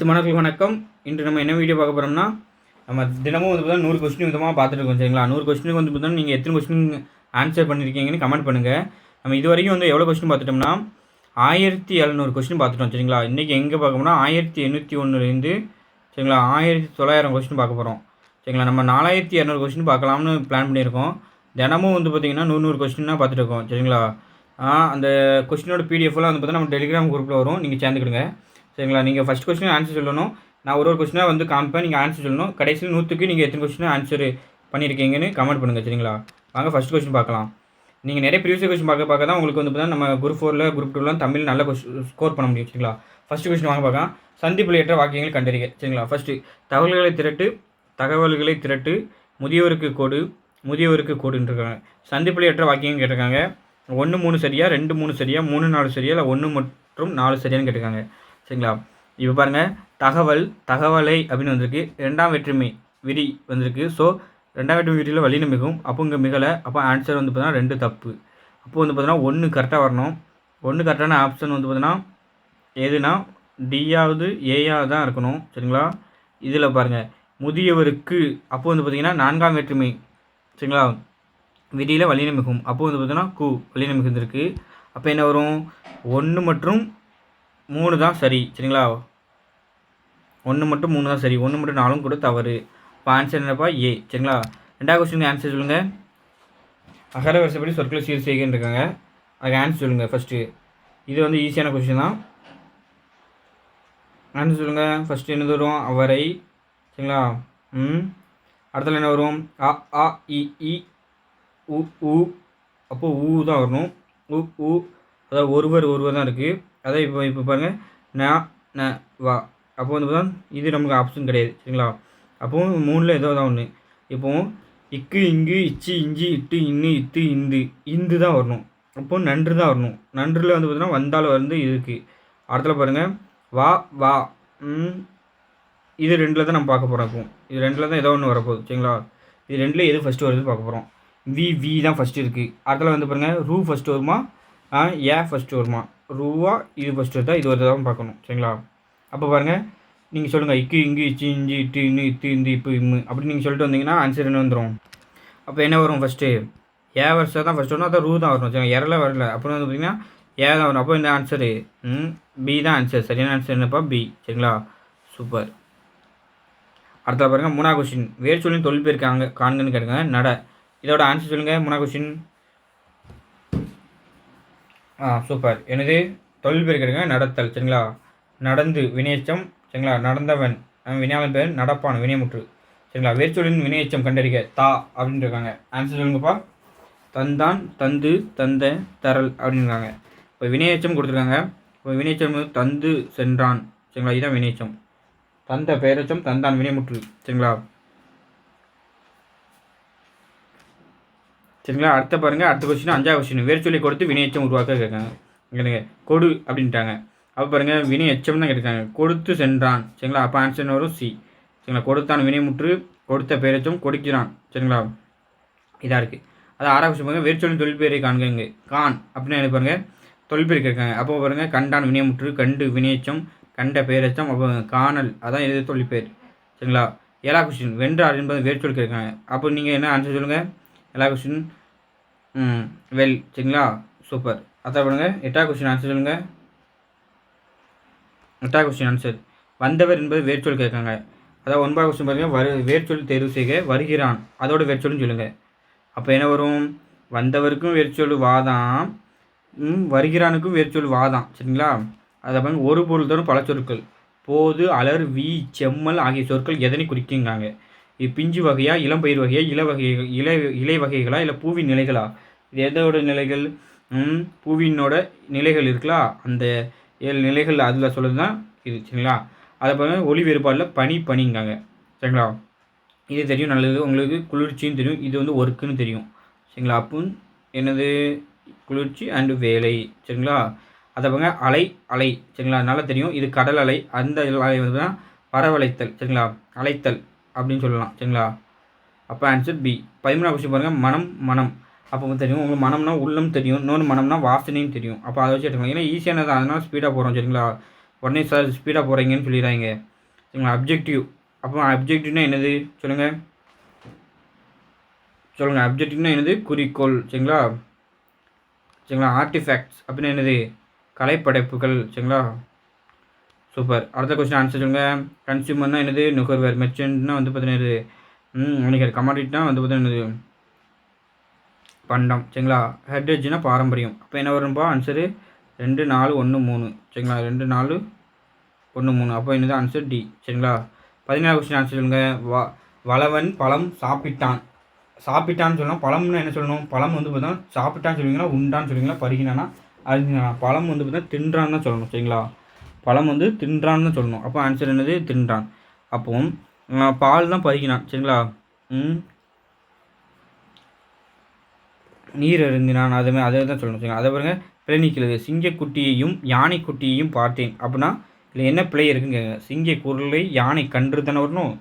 அனைத்து மாணவர்களுக்கும் வணக்கம். இன்று நம்ம என்ன வீடியோ பார்க்க போகிறோம்னா நம்ம தினமும் வந்து பார்த்தா நூறு கொஸ்டின் விதமாக பார்த்துட்டு இருக்கோம் சரிங்களா? நூறு கொஸ்டினுக்கு வந்து பார்த்தோம்னா நீங்கள் எத்தனை கொஸ்டின் ஆன்சர் பண்ணியிருக்கீங்கன்னு கமெண்ட் பண்ணுங்கள் நம்ம இது வரைக்கும் வந்து எவ்வளோ கொஸ்டின் பார்த்துட்டோம்னா ஆயிரத்தி எழுநூறு கொஸ்டின் பார்த்துட்டோம் சரிங்களா? இன்றைக்கி எங்கே பார்க்கணும்னா ஆயிரத்தி எண்ணூற்றி ஒன்றுலேருந்து சரிங்களா? ஆயிரத்தி தொள்ளாயிரம் கொஸ்டின் பார்க்க போகிறோம் சரிங்களா? நம்ம நாலாயிரத்தி இரநூறு கொஸ்டின் பார்க்கலாம்னு பிளான் பண்ணியிருக்கோம். தினமும் வந்து பார்த்திங்கன்னா நூறு நூறு கொஸ்டின் பார்த்துட்டு இருக்கோம் சரிங்களா? அந்த கொஸ்டினோட பிடிஎஃப்லாம் வந்து பார்த்தீங்கன்னா நம்ம டெலிகிராம் குரூப்பில் வரும். நீங்கள் சேர்ந்துக்கிடுங்க. சரிங்களா? நீங்கள் ஃபஸ்ட் கொஸ்டின் ஆன்சர் சொல்லணும். நான் ஒரு ஒரு கொஸ்டினாக வந்து காமிப்பேன் நீங்கள் ஆன்சர் சொல்லணும். கடைசியில் நூற்றுக்கு நீங்கள் எத்தனை கொஸ்டினாக ஆன்சர் பண்ணியிருக்கீங்கன்னு கமெண்ட் பண்ணுங்கள் சரிங்களா? வாங்க ஃபஸ்ட் கொஸ்டின் பார்க்கலாம். நீங்கள் நிறைய ப்ரீவியஸ் கொஸ்டின் பார்க்க பார்க்க தான் உங்களுக்கு வந்து பார்த்தா நம்ம குரூப் ஃபோரில் குரூப் டூலாம் தமிழ் நல்ல கொஸ்டின் ஸ்கோர் பண்ண முடியும் சரிங்களா? ஃபஸ்ட் கொஸ்டின் வாங்க பார்க்கலாம். சந்திப்புலையற்ற வாக்கியங்கள் கண்டறிக சரிங்களா? ஃபஸ்ட்டு தகவல்களை திரட்டு தகவல்களை திரட்டு முதியோருக்கு கோடு முதியோருக்கு கொடுன்றிருக்காங்க சந்திப்பில் ஏற்ற வாக்கியம் கேட்டிருக்காங்க. ஒன்று மூணு சரியா ரெண்டு மூணு சரியா மூணு நாலு சரியா இல்லை ஒன்று மற்றும் நாலு சரியான்னு கேட்டிருக்காங்க. சரிங்களா? இப்போ பாருங்கள் தகவல் தகவலை அப்படின்னு வந்திருக்கு. ரெண்டாம் வேற்றுமை விதி வந்திருக்கு. ஸோ ரெண்டாம் வெற்றுமை விதியில் வழி மிகும் அப்போ இங்கே மிகலை. அப்போ ஆன்சர் வந்து பார்த்தீங்கன்னா ரெண்டு தப்பு. அப்போ வந்து பார்த்தீங்கன்னா ஒன்று கரெக்டாக வரணும். ஒன்று கரெக்டான ஆப்ஷன் வந்து பார்த்தீங்கன்னா எதுனா டியாவது ஏயாவது தான் இருக்கணும். சரிங்களா? இதில் பாருங்கள் முதியவருக்கு அப்போ வந்து பார்த்திங்கன்னா நான்காம் வேற்றுமை சரிங்களா? விதியில் வலின மிகும் அப்போ வந்து பார்த்தீங்கன்னா கு வலின அப்போ என்ன வரும்? ஒன்று மற்றும் மூணு தான் சரி சரிங்களா? ஒன்று மட்டும் மூணு தான் சரி. ஒன்று மட்டும் நாலும் கூட தவறு. இப்போ ஆன்சர் என்னப்பா? ஏ சரிங்களா? ரெண்டாவது கொஸ்டின் ஆன்சர் சொல்லுங்கள் அகர வரிசைப்படி சொற்களை சீர் செய்கின்னு இருக்காங்க அதுக்கு ஆன்சர் சொல்லுங்கள் ஃபஸ்ட்டு இது வந்து ஈஸியான கொஸ்டின் தான். ஆன்சர் சொல்லுங்கள் ஃபஸ்ட்டு என்னது வரும்? அவரை. சரிங்களா? ம். அடுத்தது என்ன வரும்? அ ஆ இ இ உ உ. அப்போது ஊ தான் வரணும். உ உ. அதாவது ஒருவர் ஒருவர் தான் இருக்குது அதான் இப்போ இப்போ பாருங்கள் நா ந வா. அப்போ வந்து தான் இது நமக்கு ஆப்ஷன் கிடையாது சரிங்களா? அப்போ மூணில் ஏதோ தான் ஒன்று இப்போ இக்கு இங்கு இச்சி இஞ்சி இட்டு இன்னு இத்து இந்து. இந்து தான் வரணும். அப்போ நன்று தான் வரணும். நன்றில் வந்து பார்த்தீங்கன்னா வந்தால் வந்து இருக்குது அடுத்தல பாருங்கள் வா வா. இது ரெண்டில் தான் நம்ம பார்க்க போகிறோம் இப்போ. இது ரெண்டில் தான் ஏதோ ஒன்று வரப்போகுது சரிங்களா? இது ரெண்டில் எது ஃபஸ்ட்டு வருது பார்க்க போகிறோம் வி வி தான் ஃபஸ்ட்டு இருக்குது அடுத்தல வந்து பாருங்கள் ரூ ஃபஸ்ட்டு வருமா? ஏ ஃபஸ்ட்டு வருமா? ரூவா இது ஃபஸ்ட்டு தான் இது வருதா பார்க்கணும். சரிங்களா? அப்போ பாருங்கள் நீங்கள் சொல்லுங்கள் இக்கு இங்கு இச்சி இஞ்சி இட்டு இன்னு இத்து இந்து இப்போ இம்மு அப்படி நீங்கள் சொல்லிட்டு வந்தீங்கன்னா ஆன்சர் என்ன வந்துடும் அப்போ என்ன வரும் ஃபஸ்ட்டு ஏ வருஷம் தான் ஃபஸ்ட்டு வரணும் அதான் ரூ தான் வரணும் சரிங்களா? இரல வரல. அப்புறம் வந்து பார்த்தீங்கன்னா ஏ தான் வரும். அப்போ இந்த ஆன்சரு ம் பி தான் ஆன்சர் சரியான ஆன்சர் என்னப்பா? பி சரிங்களா? சூப்பர் அடுத்த பாருங்கள் மூணா கொஸ்டின் வேர் சொல்லி தொழில் பேர் காங்க காண்கன்னு கேட்டுங்க நட. இதோட ஆன்சர் சொல்லுங்கள் மூணா கொஸ்டின் ஆ சூப்பர். எனது தொழில் பேர் கேட்டுங்க நடத்தல் சரிங்களா? நடந்து வினையச்சம் சரிங்களா? நடந்தவன் அவன் வினையாளன் பேர் நடப்பான் வினைமுற்று சரிங்களா? வேர்ச்சொலின் வினையச்சம் கண்டறிக தா அப்படின்னு இருக்காங்க. ஆன்சர் சொல்லுங்கப்பா. தந்தான் தந்து தந்த தரல் அப்படின்றாங்க இப்போ வினையச்சம் கொடுத்துருக்காங்க. இப்போ வினையச்சம் தந்து சென்றான் சரிங்களா? இதுதான் வினையச்சம் தந்த பெயரச்சம் தந்தான் வினைமுற்று சரிங்களா? சரிங்களா? அடுத்த பாருங்க அடுத்த கொஸ்டின் அஞ்சாவது கொஸ்டின் சொல்லி கொடுத்து வினையச்சம் உருவாக்க கேட்காங்க. இங்கே கொடு அப்படின்ட்டாங்க. அப்போ பாருங்க வினை எச்சம் தான் கேட்டிருக்காங்க. கொடுத்து சென்றான். சரிங்களா? அப்போ ஆன்சர் என்ன வரும் சி சரிங்களா? கொடுத்தான் வினைமுற்று கொடுத்த பெயரச்சம் கொடுக்கிறான். சரிங்களா? இதாக இருக்குது அது ஆறாவது கொஸ்டின் பாருங்க வேர்ச்சொல்லின் தொழில்பெயரை காண்க கான் அப்படின்னு என்ன பாருங்க. தொழில்பெயர் கேட்காங்க. அப்போ பாருங்கள் கண்டான் வினைமுற்று கண்டு வினையச்சம் கண்ட பெயரச்சம் அப்போ காணல். அதான் எது தொழில்பெயர் சரிங்களா? ஏழா கொஸ்டின் வென்றார் என்பது வேர்ச்சொல் கேட்காங்க. அப்போ நீங்கள் என்ன ஆன்சர் சொல்லுங்கள் எல்லா கொஸ்டின் ம் வெல் சரிங்களா? சூப்பர் அதான் பாருங்க எட்டாவது கொஸ்டின் ஆன்சர் சொல்லுங்கள் எட்டாவது கொஸ்டின் ஆன்சர் வந்தவர் என்பது வேர்ச்சொல் கேட்காங்க. அதாவது ஒன்பது கொஸ்டின் பார்த்தீங்கன்னா வரு வேர்ச்சொல் தேர்வு செய்க வருகிறான். அதோட வேர்ச்சொல்னு சொல்லுங்கள் அப்போ என்ன வரும்? வந்தவருக்கும் வேர்ச்சொல் வாதான் ம், வருகிறானுக்கும் வேர்ச்சொல் வாதான் சரிங்களா? அதை பாருங்கள் ஒரு பொருள் தரும் பல சொற்கள். போது அலர் வி செம்மல் ஆகிய சொற்கள் எதனை குறிக்குங்காங்க. இது பிஞ்சு வகையா இளம்பயிர் வகையா இள வகை இலை இலை வகைகளா இல்லை பூவின் நிலைகளா? இது எதோட நிலைகள்? பூவினோட நிலைகள் இருக்குல்ல அந்த ஏழு நிலைகள் அதில் சொல்லுறது தான் இது சரிங்களா? அதை பாருங்க ஒளி வேறுபாடில் பனி பனிங்காங்க. சரிங்களா? இது தெரியும் நல்லது. உங்களுக்கு குளிர்ச்சின்னு தெரியும். இது வந்து ஒர்க்குன்னு தெரியும். சரிங்களா? அப்போ என்னது? குளிர்ச்சி அண்டு வேலை. சரிங்களா? அதை பாருங்க அலை அலை. சரிங்களா? நல்லா தெரியும். இது கடல் அலை. அந்த அலை வந்து தான் சரிங்களா? அலைத்தல். அப்படின்னு சொல்லலாம் சரிங்களா? அப்போ ஆன்சர் பி பதிமூணாவது கொஸ்டின் பாருங்கள் மனம் மனம். அப்போ தெரியும். உங்களுக்கு மனம்னா உள்ளம் தெரியும். இன்னொன்று மனம்னா வாசனையும் தெரியும். அப்போ அதை வச்சு எடுத்துக்கலாம் ஏன்னா ஈஸியானது அதனால் ஸ்பீடாக போகிறோம் சரிங்களா? உடனே சார் ஸ்பீடாக போகிறீங்கன்னு சொல்லிடுறாங்க சரிங்களா? அப்ஜெக்டிவ் அப்போ அப்ஜெக்டிவ்னா என்னது? சொல்லுங்கள் சொல்லுங்கள் அப்ஜெக்டிவ்னா என்னது? குறிக்கோள் சரிங்களா? சரிங்களா? ஆர்டிஃபேக்ட்ஸ் அப்படின்னு என்னது? கலைப்படைப்புகள் சரிங்களா? சூப்பர் அடுத்த கொஸ்டின் ஆன்சர் சொல்லுங்கள் கன்சியூமர்னா என்னது? நுகர்வர். மெர்ச்சன்ட்னா வந்து பார்த்தீங்கன்னா நினைக்கிற ம் கமாடிட்டினா வந்து பார்த்தீங்கன்னா என்னது? பண்டம். சரிங்களா? ஹெட்ரேஜ்னா பாரம்பரியம். அப்போ என்ன வரும்பா ஆன்சரு ரெண்டு நாலு ஒன்று மூணு. சரிங்களா? ரெண்டு நாலு ஒன்று மூணு. அப்போ என்னது? ஆன்சர் டி சரிங்களா? பதினேழு கொஸ்டின் ஆன்சர் சொல்லுங்கள் வ வளவன் பழம் சாப்பிட்டான். சாப்பிட்டான்னு சொல்லணும். பழம்னா என்ன சொல்லணும்? பழம் வந்து பார்த்தா சாப்பிட்டான்னு சொல்லுவீங்களா? உண்டான்னு சொல்லுவீங்களா? பருகினானா? அறிஞ்சினா பழம் வந்து பார்த்தா தின்றான்னு தான் சொல்லணும். சரிங்களா? பழம் வந்து தின்றான்னு தான் சொல்லணும். அப்போ ஆன்சர் என்னது? தின்றான். அப்போ பால் தான் பருகினான் சரிங்களா? ம். நீர் அருந்தினான். அதுமாதிரி அதை தான் சொல்லணும். சரிங்களா? அதை பாருங்க. பிழை நீக்கிறது சிங்கக்குட்டியையும் யானைக்குட்டியையும் பார்த்தேன். அப்படின்னா இல்லை என்ன பிழை இருக்குங்க சிங்க குரலை யானை கன்று தானே வரணும்?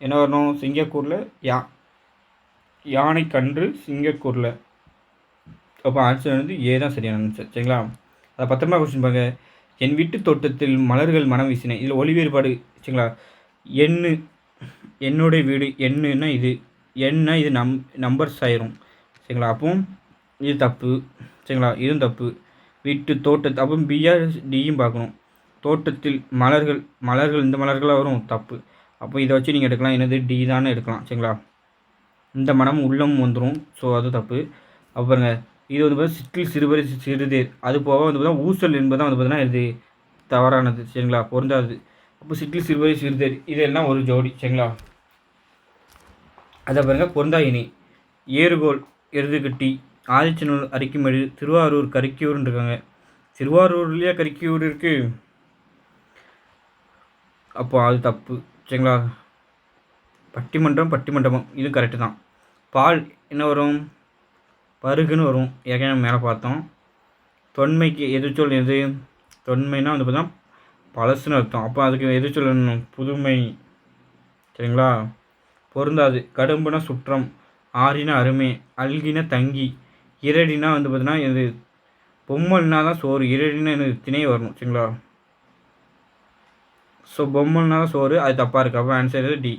என்ன வரணும்? சிங்கக்கூரில் யா யானை கன்று சிங்கக்கூரில். அப்போ ஆன்சர் வந்து ஏ தான் சரியான ஆன்சர் சரிங்களா? அதை பத்தொன்பது கொஸ்டின் பாருங்கள் என் வீட்டு தோட்டத்தில் மலர்கள் மனம் வீசினேன் இதில் ஒளி வேறுபாடு சரிங்களா? எண்ணு என்னுடைய வீடு எண்ணுன்னா இது எண்ணா இது நம் நம்பர்ஸ் ஆயிரும் சரிங்களா? அப்போ இது தப்பு சரிங்களா? இதுவும் தப்பு. வீட்டு தோட்டத்து அப்போ பிஆர் டியும் பார்க்கணும். தோட்டத்தில் மலர்கள் மலர்கள் இந்த மலர்களாக வரும் தப்பு. அப்போ இதை வச்சு நீங்கள் எடுக்கலாம். என்னது? டி தானே எடுக்கலாம் சரிங்களா? இந்த மனம் உள்ளம் வந்துடும் ஸோ அது தப்பு. அப்புறங்க இது வந்து பார்த்தீங்கன்னா சிற்றில் சிறுவரை சிறுதேர் அது போக வந்து பார்த்தீங்கன்னா ஊசல் என்பது வந்து பார்த்தீங்கன்னா இது தவறானது சரிங்களா? பொருந்தாது. அப்போ சிற்றில் சிறுவரை சிறுதேர் இதெல்லாம் ஒரு ஜோடி சரிங்களா? அதை பாருங்கள் பொருந்தா இனி ஏறுகோல் எருதுகட்டி ஆதிச்சநூல் அரிக்குமடி திருவாரூர் கரிக்கியூர்னு இருக்காங்க. திருவாரூர்லேயே கரிக்கியூர் இருக்குது அப்போ அது தப்பு சரிங்களா? பட்டிமன்றம் பட்டிமண்டபம் இது கரெக்டு தான். பால் என்ன வரும்? பருகுன்னு வரும். ஏற்கனவே மேலே பார்த்தோம். தொன்மைக்கு எதிர்ச்சொல் எது? தொன்மைனா வந்து பார்த்தா பழசுன்னு அர்த்தம். அப்போ அதுக்கு எதிர்ச்சொல் என்ன? புதுமை. சரிங்களா? பொருந்தாது. கடும்புனா சுற்றம். ஆறினா அருமை. அல்கின தங்கி. இரடினா வந்து பார்த்தீங்கன்னா இது பொம்மல்னா தான் சோறு. இரடினா எனக்கு திணை வரணும். சரிங்களா? ஸோ பொம்மல்னா தான் சோறு. அது தப்பாக இருக்குது அப்போ ஆன்சர் டி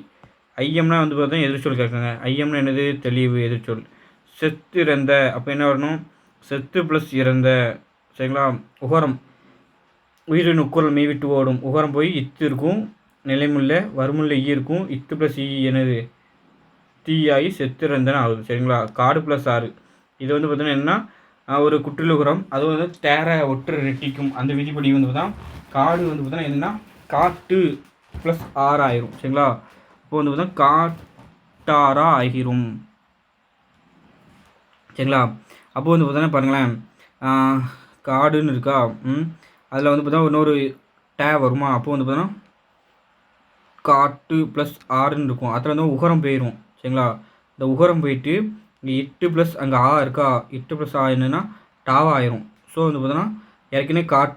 ஐயம்னா வந்து பார்த்தா எதிர்ச்சொல் கேட்குங்க. ஐயம்னா என்னது? தெளிவு எதிர்ச்சொல். செத்து இறந்த அப்போ என்ன வரணும்? செத்து ப்ளஸ் இறந்த சரிங்களா? உகரம். உயிரின் உக்குரல் மெய் விட்டு ஓடும். உகரம் போய் இத்து இருக்கும் நிலைமுள்ள வருமுள்ள ஈ இருக்கும். இத்து ப்ளஸ் ஈ என்னது? தீயாகி செத்துறந்தன ஆகுது சரிங்களா? காடு ப்ளஸ் ஆறு. இது வந்து பார்த்தீங்கன்னா என்னன்னா ஒரு குற்றிலுகுரம் அது வந்து தேர ஒற்று ரெட்டிக்கும். அந்த விதிப்படி வந்து பார்த்தா காடு வந்து பார்த்தீங்கன்னா என்னன்னா காட்டு ப்ளஸ் ஆறு ஆயிரும் சரிங்களா? இப்போ வந்து பார்த்தா காட்டாரா ஆகிரும். சரிங்களா? அப்போ வந்து பார்த்தோன்னா பாருங்களேன். காடுன்னு இருக்கா? ம். அதில் வந்து பார்த்தோன்னா இன்னொரு டே வருமா? அப்போ வந்து பார்த்தோன்னா காட்டு ப்ளஸ் ஆறுன்னு இருக்கும். அதில் வந்து உகரம் போயிடும் சரிங்களா? இந்த உகரம் போயிட்டு இங்கே எட்டு ப்ளஸ் அங்கே ஆ இருக்கா? எட்டு ப்ளஸ் ஆ என்னென்னா டாவா ஆயிரும். ஸோ வந்து பார்த்தோன்னா ஏற்கனவே காட்டு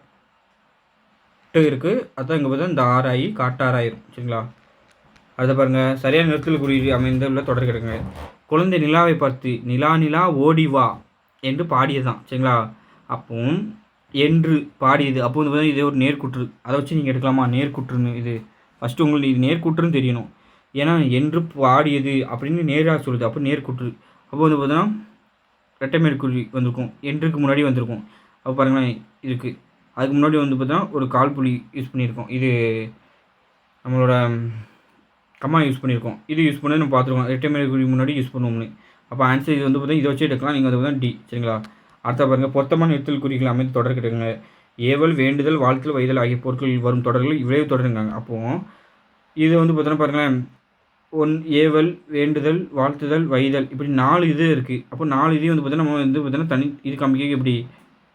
இருக்குது அதான் இங்கே பார்த்தா இந்த ஆறு ஆகி காட்டாறு ஆயிரும். சரிங்களா? அதை பாருங்கள் சரியான நிறுத்தல் குறி அமைந்த உள்ள தொடர் கிடக்குங்க குழந்தை நிலாவை பார்த்து நிலா நிலா ஓடி வா என்று பாடியதுதான் சரிங்களா? அப்போ என்று பாடியது. அப்போ வந்து பார்த்தீங்கன்னா இது ஒரு நேர்குற்று அதை வச்சு நீங்கள் எடுக்கலாமா? நேர்குற்றுன்னு இது ஃபஸ்ட்டு உங்களுக்கு இது நேர்குற்றுன்னு தெரியணும். ஏன்னா என்று பாடியது அப்படின்னு நேராக சொல்லுது. அப்போ நேர்குற்று அப்போ வந்து பார்த்தீங்கன்னா ரெட்டை மேற்குறி வந்திருக்கும். என்றுக்கு முன்னாடி வந்திருக்கும். அப்போ பாருங்களேன் இருக்குது அதுக்கு முன்னாடி வந்து பார்த்தீங்கன்னா ஒரு கால் புள்ளி யூஸ் பண்ணியிருக்கோம். இது நம்மளோட கம்மா யூஸ் பண்ணியிருக்கோம். இது யூஸ் பண்ணி நம்ம பார்த்துருக்கோம். ரெட்டை முன்னாடி யூஸ் பண்ணுவோம்னு. அப்போ ஆன்சர் இது வந்து பார்த்தீங்கன்னா இதை வச்சு எடுக்கலாம். நீங்கள் வந்து பார்த்தீங்கன்னா டி சரிங்களா? அடுத்த பாருங்கள் பொத்தமான எழுத்தல் குறிகள் அமைந்து தொடர் கிடைக்குங்க ஏவல் வேண்டுதல் வாழ்த்தல் வைதல் ஆகிய பொருட்கள் வரும் தொடர்கள் விளைவு தொடருங்காங்க. அப்போது இது வந்து பார்த்தோன்னா பாருங்களேன். ஒன் ஏவல் வேண்டுதல் வாழ்த்துதல் வைதல் இப்படி நாலு இது இருக்குது அப்போ நாலு இதையும் வந்து பார்த்தீங்கன்னா நம்ம வந்து பார்த்தீங்கன்னா தனி இது காமிக்க இப்படி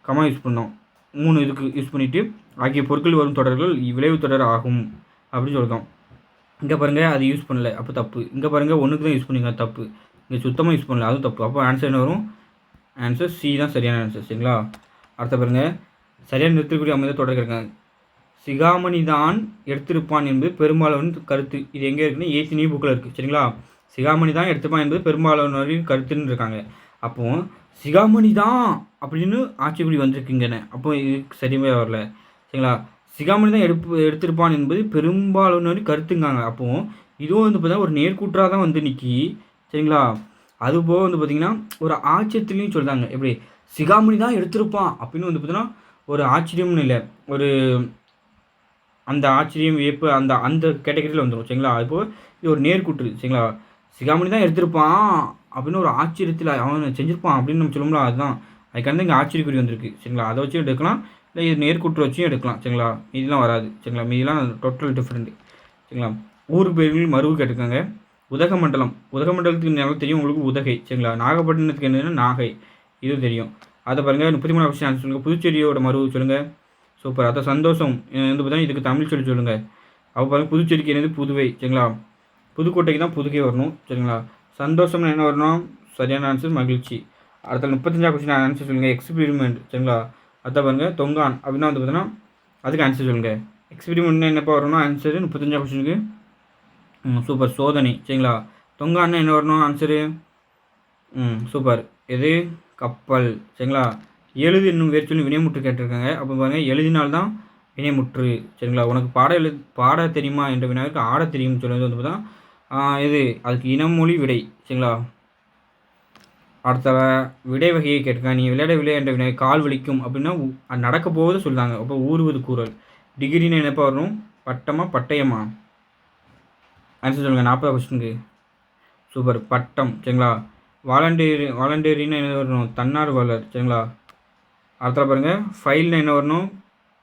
கமா யூஸ் பண்ணோம். மூணு இதுக்கு யூஸ் பண்ணிவிட்டு ஆகிய பொருட்கள் வரும் தொடர்கள் விளைவு தொடர் ஆகும் அப்படின்னு சொல்கிறோம் இங்கே பாருங்கள் அது யூஸ் பண்ணல. அப்போ தப்பு. இங்கே பாருங்கள் ஒன்றுக்கு தான் யூஸ் பண்ணிங்க தப்பு. இங்கே சுத்தமாக யூஸ் பண்ணல அதுவும் தப்பு. அப்போ ஆன்சர் என்ன வரும்? ஆன்சர் சி தான் சரியான ஆன்சர் சரிங்களா? அடுத்த பாருங்கள் சரியான நிறுத்தக்கூடிய அமைந்த தொடர் இருக்காங்க. சிகாமணி தான் எடுத்திருப்பான் என்பது பெரும்பாலான கருத்து. இது எங்கே இருக்குன்னு ஏசி நியூ புக்கில் இருக்குது சரிங்களா? சிகாமணி தான் எடுத்துப்பான் என்பது பெரும்பாலானவரின் கருத்துன்னு இருக்காங்க. அப்போது சிகாமணி தான் அப்படின்னு ஆட்சிக்குடி வந்திருக்குங்கண்ணே அப்போ இது சரியாக வரல சரிங்களா? சிகாமணி தான் எடுப்பு எடுத்திருப்பான் என்பது பெரும்பாலான கருத்துங்காங்க. அப்போது இதுவும் வந்து பார்த்தீங்கன்னா ஒரு நேர்கூற்றாக தான் வந்து நிற்கி சரிங்களா? அதுபோக வந்து பார்த்திங்கன்னா ஒரு ஆச்சரியத்துலேயும் சொல்கிறாங்க எப்படி? சிகாமணி தான் எடுத்திருப்பான் அப்படின்னு வந்து பார்த்தீங்கன்னா ஒரு ஆச்சரியம்னு இல்லை. ஒரு அந்த ஆச்சரியம் வியப்பு அந்த அந்த கேட்டகரியில் வந்துடும் சரிங்களா? இப்போ இது ஒரு நேர்கூற்று. சரிங்களா? சிகாமணி தான் எடுத்திருப்பான் அப்படின்னு ஒரு ஆச்சரியத்தில் அவன் செஞ்சிருப்பான் அப்படின்னு நம்ம சொல்லுவோம்ல அதுதான். அதுக்கான இங்கே ஆச்சரியக்குறி வந்திருக்கு. சரிங்களா? அதை வச்சு எடுக்கலாம். இல்லை இது நேர்கூற்று வச்சும் எடுக்கலாம் சரிங்களா? மீதிலாம் வராது சரிங்களா? மீதிலாம் டோட்டல் டிஃப்ரெண்ட்டு சரிங்களா? ஊர் பேர்கள் மருவு கேட்டுக்கோங்க உதகமண்டலம். உதகமண்டலத்துக்கு நல்லா தெரியும் உங்களுக்கு உதகை சரிங்களா? நாகப்பட்டினத்துக்கு என்னன்னா நாகை இதுவும் தெரியும். அதை பாருங்கள் முப்பத்தி மூணு கொஸ்டின் சொல்லுங்கள் புதுச்சேரியோட மருவு சொல்லுங்கள் சூப்பர் அதை சந்தோஷம் வந்து பார்த்தீங்கன்னா இதுக்கு தமிழ் சொல்லி சொல்லுங்கள் அப்போ பாருங்கள் புதுச்சேரிக்கு என்னது? புதுவை சரிங்களா? புதுக்கோட்டைக்கு தான் புதுகை வரணும் சரிங்களா? சந்தோஷம்னு என்ன வரணும்? சரியான ஆன்சர் மகிழ்ச்சி. அடுத்த முப்பத்தஞ்சா கொஸ்டின் ஆன்சர் சொல்லுங்கள் எக்ஸ்பிரிமெண்ட் சரிங்களா? அதான் பாருங்கள் தொங்கான் அப்படின்னா வந்து பார்த்தீங்கன்னா அதுக்கு ஆன்சர் சொல்லுங்கள் எக்ஸ்பிரிமெண்ட்னா என்னப்பா வரணும் ஆன்சரு முப்பத்தஞ்சா கொஸ்டினுக்கு சூப்பர் சோதனை சரிங்களா? தொங்கான்னா என்ன வரணும் ஆன்சரு ம் சூப்பர் எது? கப்பல் சரிங்களா? எழுது இன்னும் வேறு சொல்லி வினைமுற்று கேட்டிருக்காங்க. அப்போ பாருங்கள் எழுதினால்தான் வினைமுற்று சரிங்களா? உனக்கு பாட எழு பாட தெரியுமா என்ற வினாவிற்கு ஆட தெரியும்னு சொல்லுறது வந்து பார்த்தா இது அதுக்கு இனமொழி விடை சரிங்களா? அடுத்த விடை வகையை கேட்டிருக்காங்க நீ விளையாடவில்லை என்ற வினை கால் வலிக்கும் அப்படின்னா அது நடக்க போகுது சொல்லுவாங்க அப்போ ஊறுவது கூறல். டிகிரின்னு என்னப்பா வரணும்? பட்டமா பட்டயமா? ஆன்சர் சொல்லுங்கள் நாற்பது கொஸ்டினுக்கு சூப்பர். பட்டம் சரிங்களா? வாலண்டியர் வாலண்டியரின்னு என்ன வரணும்? தன்னார்வலர் சரிங்களா? அடுத்த பாருங்கள் ஃபைல்னு என்ன வரணும்?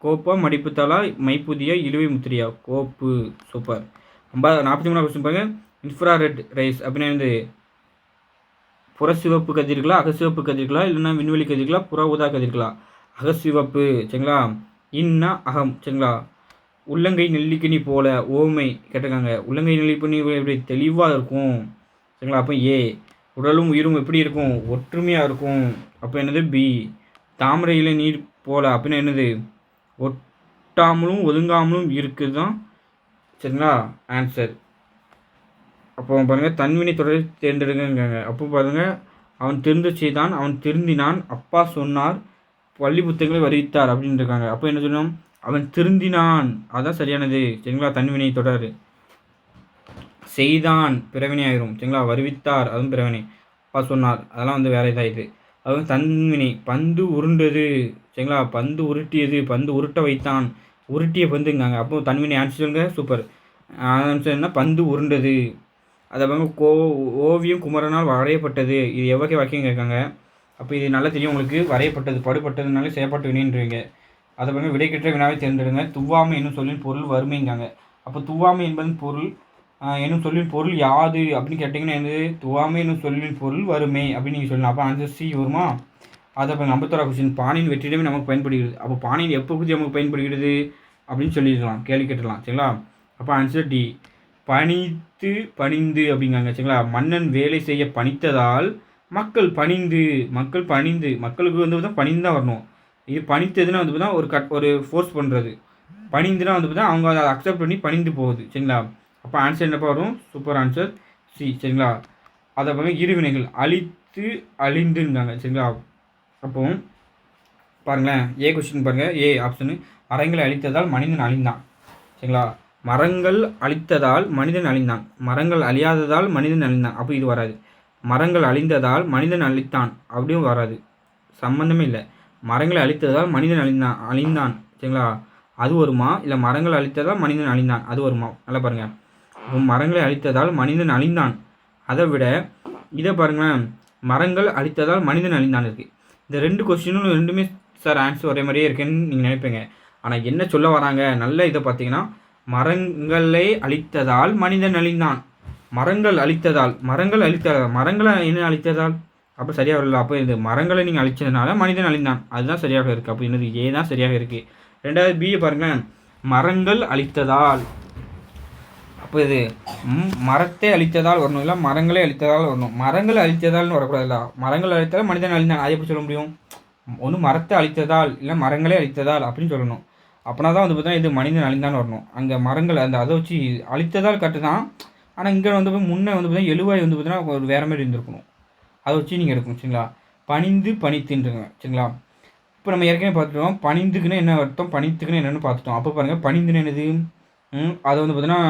கோப்பா மடிப்புத்தாளா மைப்புதியா இழுவை முத்திரியா? கோப்பு சூப்பர். ஐம்பது நாற்பத்தி மூணாவது கொஸ்டின் பாருங்கள் இன்ஃப்ராரெட் ரைஸ் அப்படின்னு புறசிவப்பு கதிர்களா அகசிவப்பு கதிர்களா இல்லைன்னா விண்வெளி கதிர்களா புற ஊதா கதிர்களா? அகசிவப்பு சரிங்களா? இன்னா அகம் சரிங்களா? உள்ளங்கை நெல்லிக்கனி போல ஓமை கேட்டிருக்காங்க. உள்ளங்கை நெல்லிக்கனி எப்படி தெளிவாக இருக்கும்? சரிங்களா? அப்போ ஏ உடலும் உயிரும் எப்படி இருக்கும்? ஒற்றுமையாக இருக்கும். அப்போ என்னது? பி தாமரையில் நீர் போல. அப்படின்னா என்னது? ஒட்டாமலும் ஒதுங்காமலும் இருக்குது தான் சரிங்களா? ஆன்சர். அப்போ பாருங்கள் தன்வினை தொடரை தேர்ந்தெடுங்காங்க அப்போ பாருங்கள் அவன் திருந்து செய்தான் அவன் திருந்தினான் அப்பா சொன்னார் பள்ளி புத்தகங்களை வருவித்தார் அப்படின்னு இருக்காங்க. அப்போ என்ன சொல்லணும்? அவன் திருந்தினான். அதுதான் சரியானது. சரிங்களா? தன்வினை தொடர். செய்தான் பிறவினை ஆயிரும். சரிங்களா? வருவித்தார் அதுவும் பிறவினை. அப்பா சொன்னார். அதெல்லாம் வந்து வேற இதாயிடுது அதுவும் தன்வினை. பந்து உருண்டது. சரிங்களா? பந்து உருட்டியது. பந்து உருட்ட வைத்தான். உருட்டிய பந்துங்காங்க அப்போ தன்வினை ஆன்சர் சொல்லுங்க. சூப்பர். ஆன்சர் என்ன? பந்து உருண்டது. அதை பாருங்க கோ ஓவியம் குமரனால் வரையப்பட்டது. இது எவ்வகை வாக்கியம் கேட்காங்க? அப்போ இது நல்லா தெரியும் உங்களுக்கு. வரையப்பட்டது படுபட்டதுனால செய்யப்பட்ட வினைன்றீங்க. அதை பாருங்க விடைக்கற்ற வினாவை தேர்ந்தெடுங்க துவாமை என்னும் சொல்லின் பொருள் வறுமைங்காங்க. அப்போ துவாமை என்பதன் பொருள் என்னும் சொல்லின் பொருள் யாது? அப்படின்னு கேட்டிங்கன்னா என்னது? துவாமை என்னும் சொல்லின் பொருள் வறுமை அப்படின்னு நீங்கள் சொல்லலாம். அப்போ ஆன்சர் சி வருமா? அதை பாருங்க ஐம்பத்தோரா கொஸ்டின் பானையின் வெற்றிடமே நமக்கு பயன்படுகிறது. அப்போ பானின் எப்போ பற்றி நமக்கு பயன்படுகிறது? அப்படின்னு சொல்லிடலாம் கேள்வி கேட்டுடலாம். சரிங்களா? அப்போ ஆன்சர் டி பணித்து பணிந்து அப்படிங்காங்க சரிங்களா? மன்னன் வேலை செய்ய பணித்ததால் மக்கள் பணிந்து மக்கள் பணிந்து மக்களுக்கு வந்து பார்த்தா பணிந்து தான் வரணும். இது பணித்ததுன்னா வந்து பார்த்தா ஒரு கட் ஒரு ஃபோர்ஸ் பண்ணுறது பணிந்துனா வந்து பார்த்தா அவங்க அதை அக்செப்ட் பண்ணி பணிந்து போகுது சரிங்களா? அப்போ ஆன்சர் என்னப்பா வரும்? சூப்பர் ஆன்சர் சி சரிங்களா? அதை பாருங்க இருவினைகள். அழித்து அழிந்துங்காங்க சரிங்களா? அப்போ பாருங்களேன் ஏ கொஸ்டின் பாருங்கள் ஏ ஆப்ஷனு மரங்களை அழித்ததால் மனிதன் அழிந்தான் சரிங்களா? மரங்கள் அழித்ததால் மனிதன் அழிந்தான். மரங்கள் அழியாததால் மனிதன் அழிந்தான். அப்போ இது வராது. மரங்கள் அழிந்ததால் மனிதன் அழித்தான். அப்படியும் வராது. சம்பந்தமே இல்லை. மரங்களை அழித்ததால் மனிதன் அழிந்தான் அழிந்தான். சரிங்களா? அது வருமா? இல்லை மரங்கள் அழித்ததால் மனிதன் அழிந்தான். அது வருமா? நல்லா பாருங்கள் இப்போ மரங்களை அழித்ததால் மனிதன் அழிந்தான். அதை விட இதை பாருங்களேன். மரங்கள் அழித்ததால் மனிதன் அழிந்தான் இருக்குது இந்த ரெண்டு கொஸ்டினும் ரெண்டுமே சார் ஆன்சர் ஒரே மாதிரியே இருக்குன்னு நீங்கள் நினைப்பீங்க. ஆனால் என்ன சொல்ல வராங்க? நல்ல இதை பார்த்தீங்கன்னா மரங்களை அழித்ததால் மனிதன் அழிந்தான். மரங்கள் அழித்ததால் மரங்கள் அழித்ததால் மரங்களை என்ன அழித்ததால்? அப்போ சரியாக வரல. அப்போ இது மரங்களை நீங்கள் அழிச்சதுனால மனிதன் அழிந்தான். அதுதான் சரியாக இருக்குது அப்போ என்னது? ஏ தான் சரியாக இருக்குது ரெண்டாவது பிஏ பாருங்கள் மரங்கள் அழித்ததால். அப்போ இது மரத்தை அழித்ததால் வரணும். இல்லை மரங்களை அழித்ததால் வரணும். மரங்கள் அழித்ததால்னு வரக்கூடாதுல்ல. மரங்கள் அழித்ததால் மனிதன் அழிந்தான். அதை எப்படி சொல்ல முடியும்? ஒன்று மரத்தை அழித்ததால் இல்லை மரங்களே அழித்ததால் அப்படின்னு சொல்லணும். அப்படின்னா தான் வந்து பார்த்தீங்கன்னா இது மனிதன் அழிந்தான் வரணும். அங்கே மரங்கள் அந்த அதை வச்சு அழித்ததால் கட்டு தான் ஆனால் இங்கே வந்து முன்னே வந்து பார்த்தீங்கன்னா எழுவாய் வந்து பார்த்தீங்கன்னா ஒரு வேறு மாதிரி இருந்திருக்கணும். அதை வச்சு நீங்கள் எடுக்கணும் சரிங்களா? பணிந்து பணித்துன்றங்க சரிங்களா? இப்போ நம்ம ஏற்கனவே பார்த்துட்டோம் பணிந்துக்குன்னு என்ன அர்த்தம்? பணித்துக்குன்னு என்னென்னு பார்த்துட்டோம். அப்போ பாருங்கள் பணிந்துன்னு என்னது? அதை வந்து பார்த்தீங்கன்னா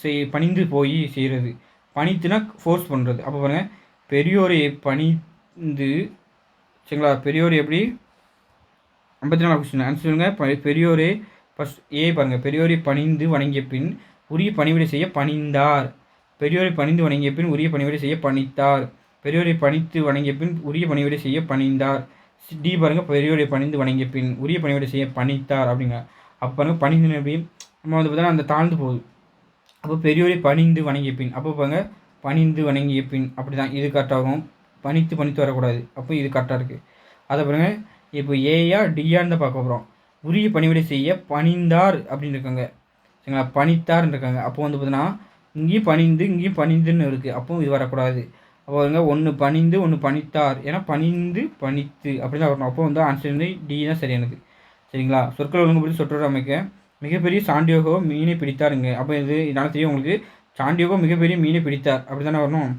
செய் பணிந்து போய் செய்கிறது பணித்துனா ஃபோர்ஸ் பண்ணுறது அப்போ பாருங்கள் பெரியோரை பணிந்து சரிங்களா? பெரியோர் எப்படி ஐம்பத்தி நாலு கொஸ்டின் ஆன்சர் சொல்லுங்கள் பெரியோரே ஃபஸ்ட் ஏ பாருங்கள் பெரியோரை பணிந்து வணங்கிய பின் உரிய பணிவிடை செய்ய பணிந்தார். பெரியோரை பணிந்து வணங்கிய பின் உரிய பணிவிடை செய்ய பணித்தார். பெரியோரை பணித்து வணங்கிய பின் உரிய பணிவிடை செய்ய பணிந்தார். டி பாருங்க. பெரியோரை பணிந்து வணங்கிய பின் உரிய பணிவிடை செய்ய பணித்தார் அப்படிங்க. அப்போ பாருங்கள் பணிந்து எப்படி நம்ம வந்து பார்த்தீங்கன்னா அந்த தாழ்ந்து போகுது. அப்போ பெரியோரை பணிந்து வணங்கிய பின் அப்போ பாருங்க பணிந்து வணங்கிய பின் அப்படி தான் இது கரெக்டாகும் பணித்து பணித்து வரக்கூடாது. அப்போ இது கரெக்டாக இருக்குது அதை பாருங்கள் இப்போ ஏயா டியான்னு தான் பார்க்க போகிறோம் உரிய பணிவிடை செய்ய பணிந்தார் அப்படின்னு இருக்காங்க சரிங்களா? பணித்தார்னு இருக்காங்க அப்போ வந்து பார்த்தீங்கன்னா இங்கேயும் பணிந்து இங்கேயும் பணிந்துன்னு இருக்குது அப்போ இது வரக்கூடாது. அப்போ வந்து ஒன்று பணிந்து ஒன்று பணித்தார். ஏன்னா பணிந்து பணித்து அப்படி தான் வரணும். அப்போ வந்து ஆன்சர் வந்து டி தான் சரியானது சரிங்களா? சொற்கள் ஒழுங்குபடி சொற்றொடர் அமைக்க மிகப்பெரிய சாண்டியோகோ மீனை பிடித்தாருங்க. அப்போ இது இதனால் தெரியும் உங்களுக்கு. சாண்டியோகோ மிகப்பெரிய மீனை பிடித்தார். அப்படி தானே வரணும்?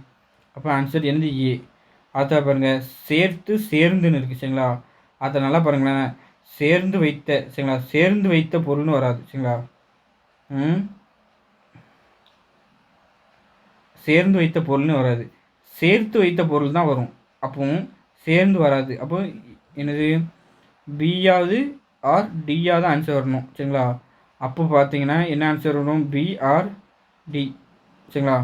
அப்போ ஆன்சர் என்னது ஏ அதை பாருங்கள் சேர்த்து சேர்ந்துன்னு இருக்குது சரிங்களா? அதை நல்லா பாருங்களேன். சேர்ந்து வைத்த சரிங்களா? சேர்ந்து வைத்த பொருள்னு வராது சரிங்களா? ம்? சேர்ந்து வைத்த பொருள்னு வராது. சேர்த்து வைத்த பொருள் தான் வரும். அப்போவும் சேர்ந்து வராது. அப்போ என்னது? பியாவது ஆர் டியாவது ஆன்சர் வரணும் சரிங்களா? அப்போ பார்த்தீங்கன்னா என்ன ஆன்சர் வரும்? பிஆர் டி சரிங்களா?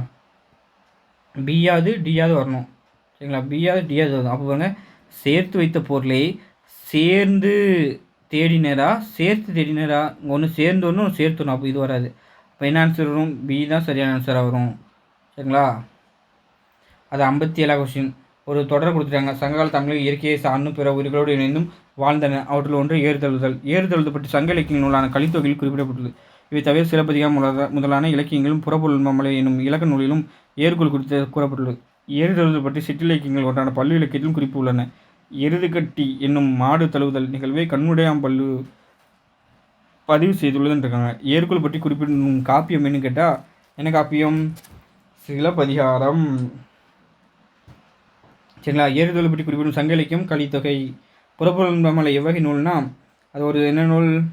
பியாவது டியாவது வரணும் சரிங்களா? பியாவது டியாவது வரும் அப்போ பாருங்கள் சேர்த்து வைத்த பொருளை சேர்ந்து தேடினரா? சேர்த்து தேடினரா? ஒன்று சேர்ந்து ஒன்று ஒன்று சேர்த்து ஒன்று அப்போ இது வராது. அப்போ என்ன ஆன்சர் வரும்? பி தான் சரியான ஆன்சராக வரும். சரிங்களா? அது ஐம்பத்தி ஏழாம் கொஸ்டின் ஒரு தொடர் கொடுத்துட்டாங்க. சங்ககால தமிழில் இயற்கையை சார்ந்தும் பிற உயிர்களோடு இணைந்தும் வாழ்ந்தன. அவற்றில் ஒன்று ஏறுதழுதல். ஏறுதழுது பற்றி சங்க இலக்கிய நூலான கலித்தொகையில் குறிப்பிடப்பட்டுள்ளது. இவை தவிர சிலப்பதிகாரம் முதலான இலக்கியங்களும் புறப்பொருள் மமலை என்னும் இலக்க நூலிலும் ஏறுகோள் குறித்து கூறப்பட்டுள்ளது. ஏறுதழுது பற்றி சிற்றிலக்கியங்கள் ஒன்றான பல்லு இலக்கியத்திலும் குறிப்பு உள்ளன. எருதுகட்டி என்னும் மாடு தழுவுதல் நிகழ்வை கண்ணுடையாம்பல்லு பதிவு செய்துள்ளதுன்னு இருக்காங்க பற்றி குறிப்பிடும் காப்பியம் என்னன்னு கேட்டால் என்ன காப்பியம்? சிலப்பதிகாரம். சரிங்களா? ஏறுதல் பற்றி குறிப்பிடும் சங்க இலக்கியம் கலித்தொகை புறப்புறமலை எவ்வகை நூல்னா அது ஒரு என்ன நூல்?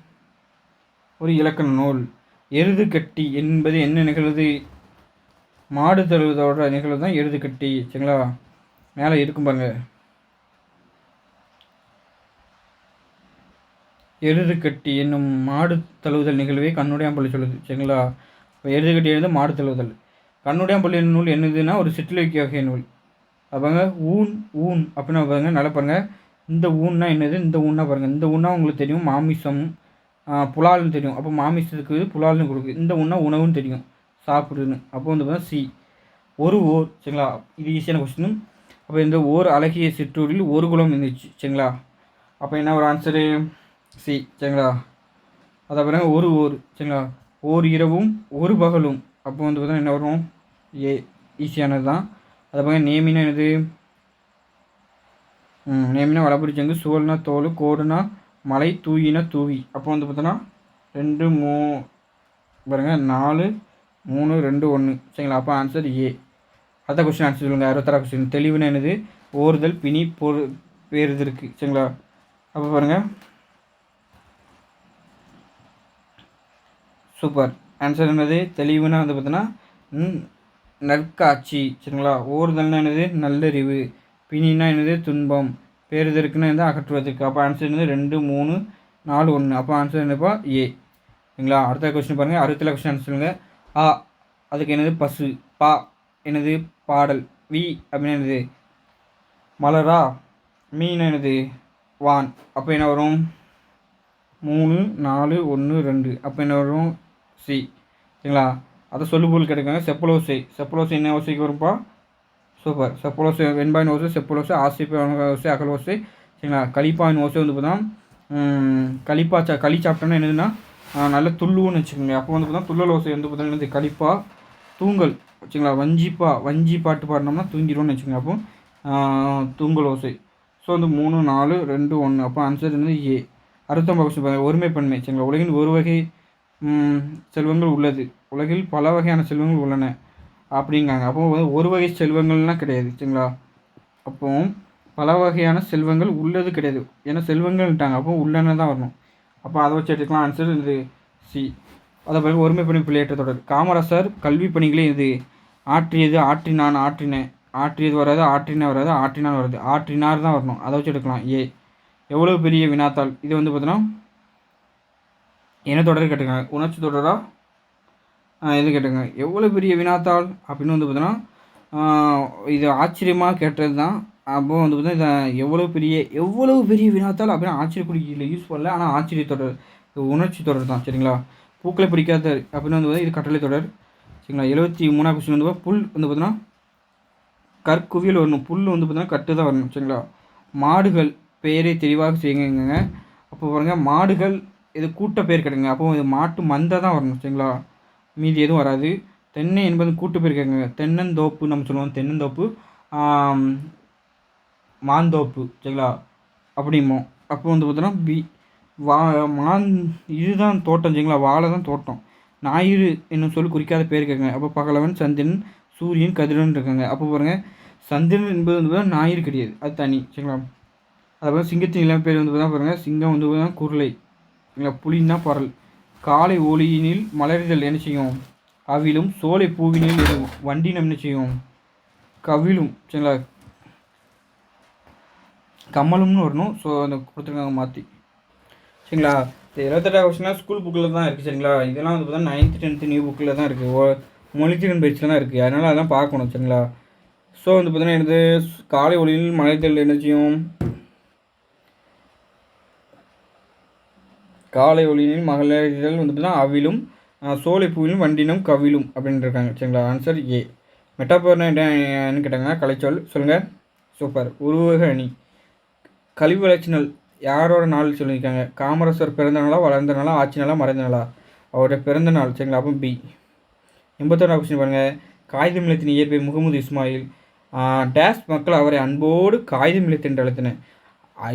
ஒரு இலக்கண நூல். எருது கட்டி என்பது என்ன நிகழ்வு மாடு தழுவதோட நிகழ்வு தான் எருது கட்டி. சரிங்களா? மேலே இருக்கும் பாருங்கள் எருது கட்டி என்னும் மாடு தழுவுதல் நிகழ்வை கண்ணுடையாம்பள்ளி சொல்லுது சரிங்களா? இப்போ எருது கட்டி எழுத மாடு தழுவுதல். கண்ணுடையாம்பள்ளி நூல் என்னதுன்னா ஒரு சிற்றிலக்கிய வகை நூல் அப்போங்க ஊன் ஊன் அப்படின்னா பாருங்க நல்லா பாருங்கள் இந்த ஊன்னா என்னது? இந்த ஊன்னா பாருங்கள் இந்த ஊன்னா உங்களுக்கு தெரியும் மாமிசம் புலால்னு தெரியும். அப்போ மாமிசத்துக்கு புலால்னு கொடுக்கு இந்த ஊன்னா உணவுன்னு தெரியும். சாப்பிடுன்னு அப்போ வந்து பார்த்தா சி. ஒரு ஓர் சரிங்களா? இது ஈஸியான கொஸ்டின் அப்போ இந்த ஓர் அழகிய சிற்றூரில் ஒரு குளம் இருந்துச்சு சரிங்களா? அப்போ என்ன ஒரு ஆன்சரு சி சரிங்களா அதை பாருங்க ஒரு ஓர் சரிங்களா ஓர் இரவும் ஒரு பகலும். அப்போ வந்து பார்த்தீங்கன்னா என்ன வரும்? ஏ ஈஸியானது தான். அதை பாருங்க நேமினா என்னது? ம் நேமினா வளபுரிச்சங்கு சுவல்னா தோல் கோடுனா மலை தூயினா தூவி. அப்போ வந்து பார்த்தோன்னா ரெண்டு மூ பாருங்க நாலு மூணு ரெண்டு ஒன்று சரிங்களா அப்போ ஆன்சர் ஏ அடுத்த கொஸ்டின் ஆன்சர் சொல்லுங்கள் அறுபத்தாறு கொஸ்டின் தெளிவுனா என்னது? ஓறுதல் பிணி பொரு பேருது இருக்குது சரிங்களா அப்போ பாருங்கள் சூப்பர். ஆன்சர் என்னது? தெளிவுனா வந்து பார்த்தோன்னா நற்காட்சி சரிங்களா? ஓறுதல்னா என்னது? நல்லறிவு. பிணினா என்னது? துன்பம். பேருதற்குன்னா என்னது? அகற்றுவதற்கு. அப்போ ஆன்சர் என்னது? ரெண்டு மூணு நாலு ஒன்று அப்போ ஆன்சர் என்னப்பா? ஏ சரிங்களா? அடுத்த கொஸ்டின் பாருங்கள் அறுபத்தில் கொஸ்டின் ஆன்சர் சொல்லுங்கள் ஆ. அதுக்கு என்னது? பசு. பா. என்னது? பாடல். வி. அப்படின்னு என்னது? மலரா? மீன் என்னது? வான். அப்போ என்ன வரும்? மூணு நாலு ஒன்று ரெண்டு. அப்போ என்ன வரும்? சி. சரிங்களா? அதை சொல்லுபோல் கிடைக்காங்க செப்பலோசை. செப்பலோசை என்ன ஓசைக்கு வரும்ப்பா சூப்பர். செப்பலோசை வெண்பாயின் ஓசை செப்பலோசை ஆசிப்பான ஓசை அகல் ஓசை சரிங்களா? களிப்பாயின் ஓசை வந்து பார்த்தா களிப்பா சா களி சாப்பிட்டோன்னா என்னதுன்னா நல்ல துள்ளுன்னு வச்சுக்கோங்க அப்போ வந்து பார்த்தா துள்ளல் ஓசை வந்து பார்த்தா என்னது? களிப்பா தூங்கல். வச்சுங்களா வஞ்சிப்பா வஞ்சி பாட்டு பாடினோம்னா தூங்கிடுவோம்னு வச்சுக்கோங்க. அப்போ தூங்கல் ஓசை. ஸோ வந்து மூணு நாலு ரெண்டு ஒன்று அப்போ ஆன்சர் வந்து ஏ அறுபத்தொம்பது கொஸ்டின் ஒருமை ஒருமைப்பன்மை. சரிங்களா? உலகின் ஒரு வகை செல்வங்கள் உள்ளது. உலகில் பல வகையான செல்வங்கள் உள்ளன அப்படிங்காங்க. அப்போ ஒரு வகை செல்வங்கள்லாம் கிடையாது சரிங்களா? அப்போ பல வகையான செல்வங்கள் உள்ளது கிடையாது. ஏன்னா செல்வங்கள்ட்டாங்க. அப்போ உள்ளன தான் வரணும். அப்போ அதை வச்சு எடுத்துக்கலாம். ஆன்சர் இது சி அதை பிறகு ஒருமை பணி பிள்ளையற்ற தொடர். காமராசர் கல்வி பணிகளே இது ஆற்றியது ஆற்றினான் ஆற்றினேன் ஆற்றியது வராது ஆற்றின வராது ஆற்றினான் வராது. ஆற்றினார் தான் வரணும். அதை வச்சு எடுக்கலாம். ஏ எவ்வளோ பெரிய வினாத்தாள்? இது வந்து பார்த்தீங்கன்னா என்ன தொடர் கேட்டுருக்காங்க உணர்ச்சி தொடராக இது கேட்டுங்க எவ்வளோ பெரிய வினாத்தாள் அப்படின்னு வந்து பார்த்தோன்னா இது ஆச்சரியமாக கேட்டது தான் அப்போ வந்து பார்த்தீங்கன்னா எவ்வளோ பெரிய எவ்வளோ பெரிய வினாத்தாள் அப்படின்னு ஆச்சரியக்குறியில் யூஸ் பண்ணல. ஆனால் ஆச்சரிய தொடர் இது உணர்ச்சி தொடர் தான் சரிங்களா? பூக்களை பிடிக்காத அப்படின்னு வந்து இது கட்டளை தொடர் சரிங்களா? எழுபத்தி மூணாவது கொஸ்டின் வந்து புல் வந்து பார்த்தீங்கன்னா கற்குவியல் வரணும். புல் வந்து பார்த்தீங்கன்னா கட்டு தான் வரணும் சரிங்களா? மாடுகள் பெயரை தெளிவாக செய்யுங்க அப்போ பாருங்கள் மாடுகள் இது கூட்ட பேர் கிடைங்க அப்போ இது மாட்டு மந்தை தான் வரணும் சரிங்களா? மீதி எதுவும் வராது. தென்னை என்பது கூட்டு பேர் கேட்குங்க தென்னந்தோப்பு நம்ம சொல்லுவோம். தென்னந்தோப்பு மாந்தோப்பு சரிங்களா? அப்படிமோ அப்போ வந்து பார்த்தோன்னா பி வா மான் இதுதான் தோட்டம் சரிங்களா? வாழை தான் தோட்டம். ஞாயிறு என்னும் சொல்லி குறிக்காத பேர் கேட்குங்க அப்போ பகலவன் சந்திரன் சூரியன் கதிரன் இருக்காங்க. அப்போ பாருங்கள் சந்திரன் என்பது வந்து ஞாயிறு கிடையாது. அது தனி சரிங்களா? அதுபோல் சிங்கத்தின் இளம் பேர் வந்து பார்த்தா பாருங்கள் சிங்கம் வந்து பார்த்தா குருளை. இல்லை புலின்னா பரல். காலை ஒளியினில் மலரிதல் என்ன செய்யும்? அவிலும் சோலை பூவினில் வண்டினம் என்ன செய்யும்? கவிழும். சரிங்களா? கம்மலும்னு வரணும். ஸோ அந்த கொடுத்துருக்காங்க மாற்றி சரிங்களா? இந்த இருபத்தெட்டாவது கொஸ்டினா ஸ்கூல் புக்கில் தான் இருக்குது சரிங்களா? இதெல்லாம் வந்து பார்த்தா நைன்த்து டென்த்து நியூ புக்கில் தான் இருக்குது ஓ மொழித்திறன் பயிற்சியில் தான் இருக்குது அதனால் அதெல்லாம் பார்க்கணும் சரிங்களா? ஸோ வந்து பார்த்தீங்கன்னா எனது காலை ஒளியில் மலைத்தல் என்ன செய்யும்? காலை ஒளியிலும் மகளிர்கள் வந்து பார்த்தீங்கன்னா அவிலும் சோலைப்பூவிலும் வண்டினும் கவிலும் அப்படின்னு இருக்காங்க சரிங்களா ஆன்சர் ஏ மெட்டாபோர்னா என்னன்னு கேட்டாங்கன்னா கலைச்சொல் சொல்லுங்கள் சூப்பர் உருவக அணி. கழிவு வளர்ச்சினல் யாரோட நாள் சொல்லியிருக்காங்க? காமராசர் பிறந்த நாளா வளர்ந்த நாளா ஆட்சி நாளா மறைந்த நாளா? அவரோட பிறந்த நாள் சரிங்களா? அப்போ பி எண்பத்தொன்னா கொஸ்டின் பாருங்கள் காகிதம் இல்லத்தின் இயற்பை முகமது இஸ்மாயில். டேஸ் மக்கள் அவரை அன்போடு காகிதம் இல்லத்து என்று அழைத்தனர்.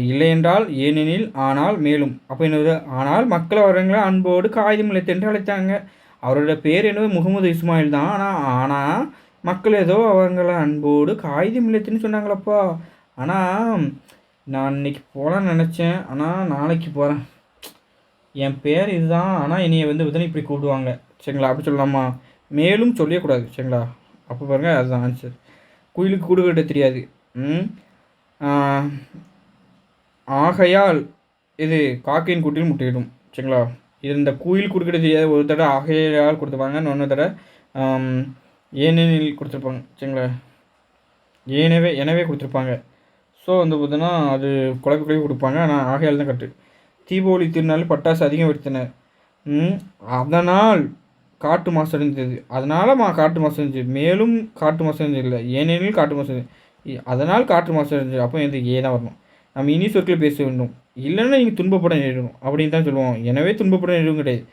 இல்லை என்றால் ஏனெனில் ஆனால் மேலும் அப்போ என்னது? ஆனால் மக்கள் அவர்களை அன்போடு காகிதம் இல்லத்து என்று அழைத்தாங்க. அவரோட பேர் என்னது? முகமது இஸ்மாயில் தான். ஆனால் ஆனால் மக்கள் ஏதோ அவங்கள அன்போடு காகிதம் இல்லத்துன்னு சொன்னாங்களப்பா. ஆனால் நான் இன்னைக்கு போகலான்னு நினச்சேன். ஆனால் நாளைக்கு போகிறேன் என் பேர் இதுதான். ஆனால் என்னையை வந்து பார்த்தீங்கன்னா இப்படி கூப்பிடுவாங்க. சரிங்களா? அப்படி சொல்லலாமா? மேலும் சொல்லக்கூடாது சரிங்களா? அப்போ பாருங்கள் அதுதான் ஆன்சர் குயிலுக்கு கூடு கட்ட தெரியாது. ஆகையால் இது காக்கையின் கூட்டில் முட்டையிடும் சரிங்களா? இது இந்த குயில் கொடுக்கறது ஒரு தடவை ஆகையால் கொடுத்துருப்பாங்க இன்னொன்று தடவை ஏனெனில் கொடுத்துருப்பாங்க சரிங்களா? ஏனவே எனவே கொடுத்துருப்பாங்க. ஸோ வந்து பார்த்தோன்னா அது குழப்பி குழப்பி கொடுப்பாங்க ஆனால் ஆகையால் தான் கட்டு தீபாவளி திருநாள் பட்டாசு அதிகம் வெடித்தனர் அதனால் காட்டு மாசு அடைந்தது. அதனால் மா காட்டு மாசு அடைஞ்சு மேலும் காட்டு மாசு அடைஞ்சது இல்லை. ஏனெனில் காட்டு மாசு அதனால் காற்று மாசு அடைஞ்சது. அப்போ எனக்கு ஏ தான் வரணும். நம்ம இனி சொற்களை பேச வேண்டும். இல்லைன்னா நீங்கள் துன்பப்பட நேரிடும் அப்படின்னு தான் சொல்லுவோம் எனவே துன்பப்பட நேரிடும் கிடையாது.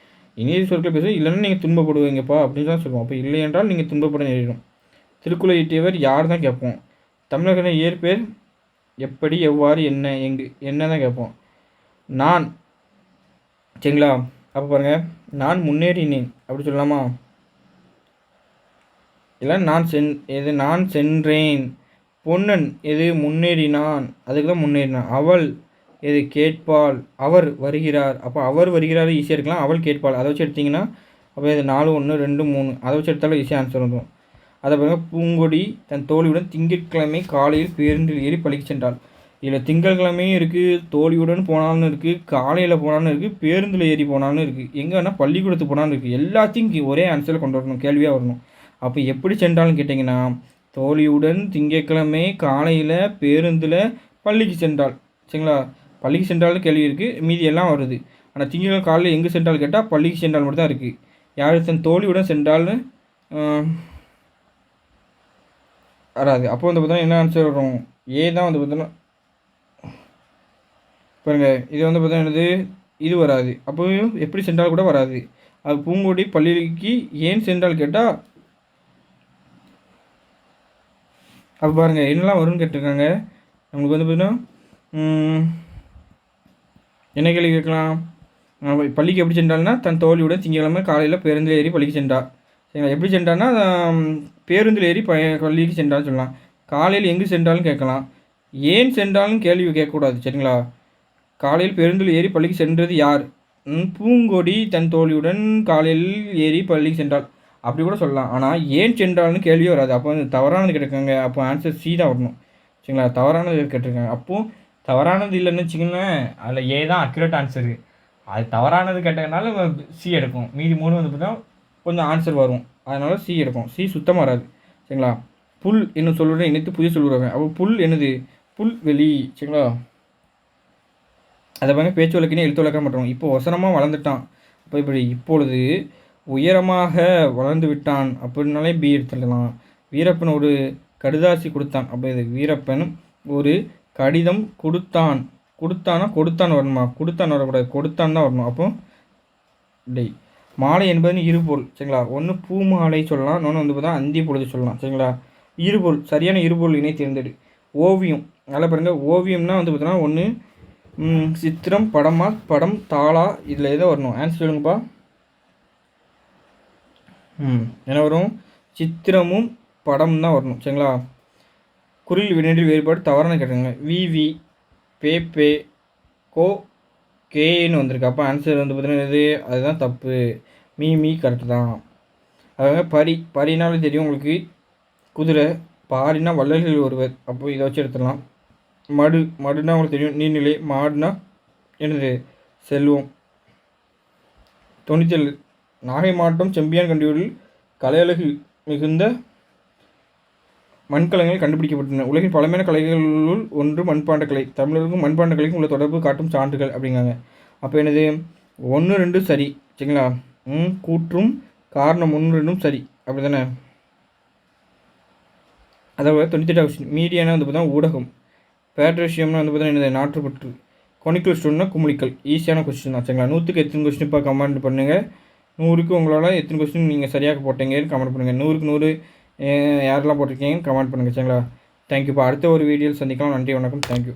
இனிய சொற்களை பேச இல்லைன்னா நீங்கள் துன்பப்படுவீங்கப்பா அப்படின்னு தான் சொல்லுவோம். அப்போ இல்லை என்றால் நீங்கள் துன்பப்பட நேரிடும். திருக்குறள் ஈட்டியவர் யார் தான் கேட்போம்? தமிழக இயற்பேர் எப்படி எவ்வாறு என்ன எங்கு என்ன தான் கேட்போம். நான் சரிங்களா? அப்போ பாருங்கள் நான் முன்னேறினேன் அப்படி சொல்லலாமா? இல்லை நான் சென் எது நான் சென்றேன். பொன்னன் எது முன்னேறினான்? அதுக்கு தான் முன்னேறினான். அவள் எது கேட்பாள்? அவர் வருகிறார். அப்போ அவர் வருகிறார் ஈஸியாக இருக்கலாம். அவள் கேட்பாள். அதை வச்சு எடுத்திங்கன்னா அப்போ இது நாலு ஒன்று ரெண்டு மூணு. அதை வச்சு எடுத்தாலும் ஈஸியாக ஆன்சர் வந்துடும் அதை பிறகு பூங்கொடி தன் தோழியுடன் திங்கட்கிழமை காலையில் பேருந்தில் ஏறி பழிக்கு சென்றாள். இதில் திங்கட்கிழமையும் இருக்குது தோழியுடன் போனாலும் இருக்குது காலையில் போனாலும் இருக்குது பேருந்தில் ஏறி போனாலும் இருக்குது எங்கே வேணால் பள்ளிக்கூடத்துக்கு போனாலும் இருக்குது எல்லாத்தையும் ஒரே ஆன்சரில் கொண்டு வரணும். கேள்வியாக வரணும். அப்போ எப்படி சென்றாலும் கேட்டிங்கன்னா தோழியுடன் திங்கட்கிழமை காலையில் பேருந்தில் பள்ளிக்கு சென்றாள். சரிங்களா? பள்ளிக்கு சென்றாலும் கேள்வி இருக்குது மீதி எல்லாம் வருது. ஆனால் திங்கட்கிழமை காலையில் எங்கே சென்றால் கேட்டால் பள்ளிக்கு சென்றால் மட்டும் தான் இருக்குது யார் தன் தோழியுடன் சென்றால்னு வராது. அப்போ வந்து பார்த்தோன்னா என்ன ஆன்சர் வரும்? ஏ தான் வந்து பார்த்தோன்னா பாருங்கள் இது வந்து பார்த்தோன்னா என்னது? இது வராது. அப்போ எப்படி சென்றால் கூட வராது. அது பூங்கொடி பள்ளிக்கு ஏன் சென்றால் கேட்டால் அப்போ பாருங்கள் என்னெல்லாம் வரும்னு கேட்டிருக்காங்க. நம்மளுக்கு வந்து பார்த்தீங்கன்னா என்ன கேள்வி கேட்கலாம்? பள்ளிக்கு எப்படி சென்றால்னா தன் தோழியுடன் திங்கக்கிழமை காலையில் பேருந்தில் ஏறி பள்ளிக்கு சென்றா. சரிங்களா? எப்படி சென்றான்னா பேருந்தில் ஏறி ப பள்ளிக்கு சென்றான்னு சொல்லலாம். காலையில் எங்கே சென்றாலும் கேட்கலாம். ஏன் சென்றாலும் கேள்வி கேட்கக்கூடாது சரிங்களா? காலையில் பேருந்தில் ஏறி பள்ளிக்கு சென்றது யார்? பூங்கொடி தன் தோழியுடன் காலையில் ஏறி பள்ளிக்கு சென்றாள். அப்படி கூட சொல்லலாம். ஆனால் ஏன் சென்றால்னு கேள்வியே வராது. அப்போ வந்து தவறானது கேட்டிருக்காங்க. அப்போ ஆன்சர் சி தான் வரணும். சரிங்களா? தவறானது கேட்டிருக்காங்க? அப்போது தவறானது இல்லைன்னு வச்சுக்கோங்களேன் அதில் ஏ தான் அக்யூரேட் ஆன்சரு அது தவறானது கேட்டதுனால சி எடுக்கும். மீதி மூணு வந்து பார்த்தா கொஞ்சம் ஆன்சர் வரும். அதனால சி எடுக்கும். சி சுத்தமாக வராது. சரிங்களா? புல் என்னும் சொல்லுடன் இணைத்து புதிய சொல்லுறாங்க அப்போ புல் என்னது? புல் வெளி. சரிங்களா? அதை பாருங்க. பேச்சு வழக்கினே எழுத்து வழக்கம் பண்ணுறோம் இப்போ ஒசரமாக வளர்ந்துட்டான். அப்போ இப்படி இப்பொழுது உயரமாக வளர்ந்து விட்டான். அப்படின்னாலே பி எடுத்துடலாம். வீரப்பன் ஒரு கடிதாசி கொடுத்தான். அப்போ இது வீரப்பன் ஒரு கடிதம் கொடுத்தான். கொடுத்தானா? கொடுத்தான் வரணுமா? கொடுத்தான் வரக்கூடாது. கொடுத்தான் தான் வரணும். அப்போ டெய் மாலை என்பது இருபொருள் சரிங்களா? ஒன்று பூ மாலை சொல்லலாம். இன்னொன்று வந்து பார்த்தா அந்தி பொழுது சொல்லலாம் சரிங்களா? இருபொருள் சரியான இருபொருள் இணை தேர்ந்தெடு. ஓவியம் நல்லா பாருங்கள் ஓவியம்னா வந்து பார்த்தோன்னா ஒன்று சித்திரம் படமா படம் தாளா இதில் எதோ வரணும். ஆன்சர் சொல்லுங்கப்பா. ம். என்ன வரும்? சித்திரமும் படம் தான் வரணும் சரிங்களா? குரில் வினையில் வேறுபாடு தவறான கேட்டுங்க விவி பே பே கோ கேன்னு வந்திருக்கு. அப்போ ஆன்சர் வந்து பார்த்தீங்கன்னா இது அதுதான் தப்பு. மீ மீ கரெக்டு தான். அதாவது பரி பரினாலே தெரியும் உங்களுக்கு. குதிரை பாரினா வள்ளல்கள் ஒருவர். அப்போ இதை வச்சு எடுத்துடலாம். மடு மடுனா உங்களுக்கு தெரியும். நீர்நிலை மாடுனா என்னது? செல்வம். தொண்ணூத்தேழு நாகை மாவட்டம் செம்பியான் கண்டியூரில் கலையழகு மிகுந்த மண்கலங்கள் கண்டுபிடிக்கப்பட்டன. உலகின் பழமையான கலைகளுள் ஒன்று மண்பாண்ட கலை. தமிழருக்கும் மண்பாண்ட கலைக்கும் உள்ள தொடர்பு காட்டும் சான்றுகள் அப்படிங்காங்க அப்போ என்னது? ஒன்று ரெண்டு சரி. சரிங்களா? ம் கூற்றும் காரணம் ஒன்று ரெண்டும் சரி. அப்படி தானே அதாவது தொண்ணூத்தெட்டாவது கொஸ்டின் மீடியானா வந்து பார்த்தா ஊடகம். பேட்ரேஷியம்னா வந்து பார்த்தா என்னது? நாற்றுப்பற்று. கொனிக்கல் ஸ்டோன்னா குமுளிக்கல் ஈஸியான கொஸ்டின் தான். சரிங்களா? நூற்றுக்கு எத்தனை கொஸ்டின் இப்போ கமெண்ட் பண்ணுங்கள் நூறுக்கு உங்களால் எத்தனை கொஸ்டின் நீங்கள் சரியாக போட்டீங்கன்னு கமெண்ட் பண்ணுங்கள் நூறுக்கு நூறு யாரெல்லாம் போட்டிருக்கீங்கன்னு கமெண்ட் பண்ணுங்கள் சரிங்களா? தேங்க்யூப்பா அடுத்த ஒரு வீடியோவில் சந்திக்கலாம். நன்றி வணக்கம். தேங்க்யூ